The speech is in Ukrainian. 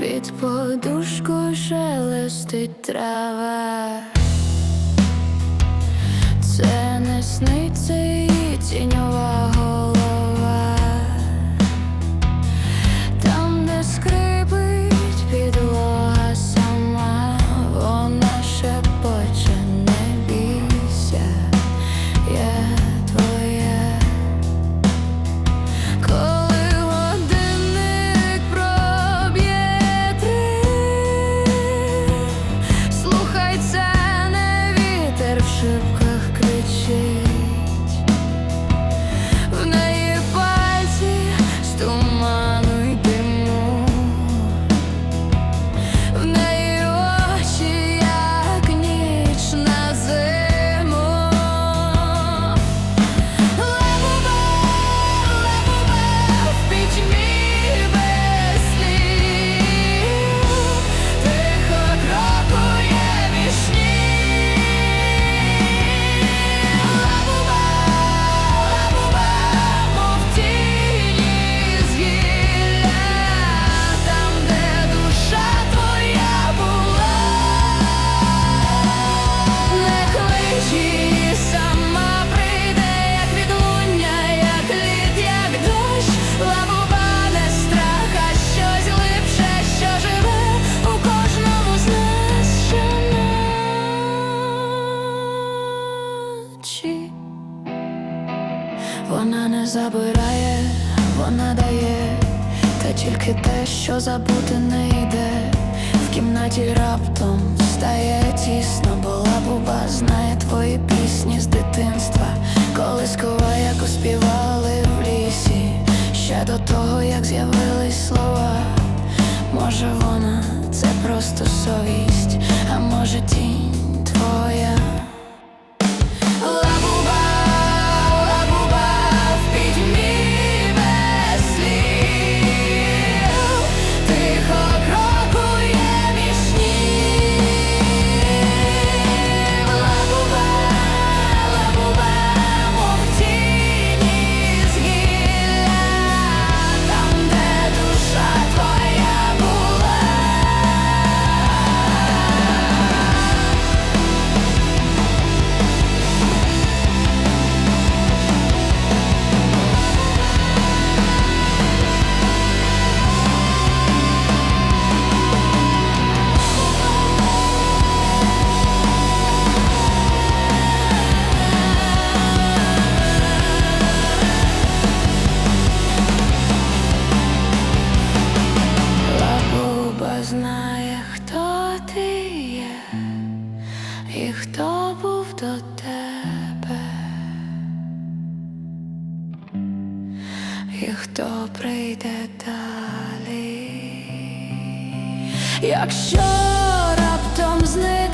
під подушкою шелестить трава, це не сниться. забирає, вона дає, та тільки те, що забути не йде. В кімнаті раптом стає тісно, була буба, знає твої пісні з дитинства, Колись кова, як успівали в лісі, ще до того, як з'явились слова. Може, вона це просто совість, а може тінь. і хто прийде далі, якщо раптом зникне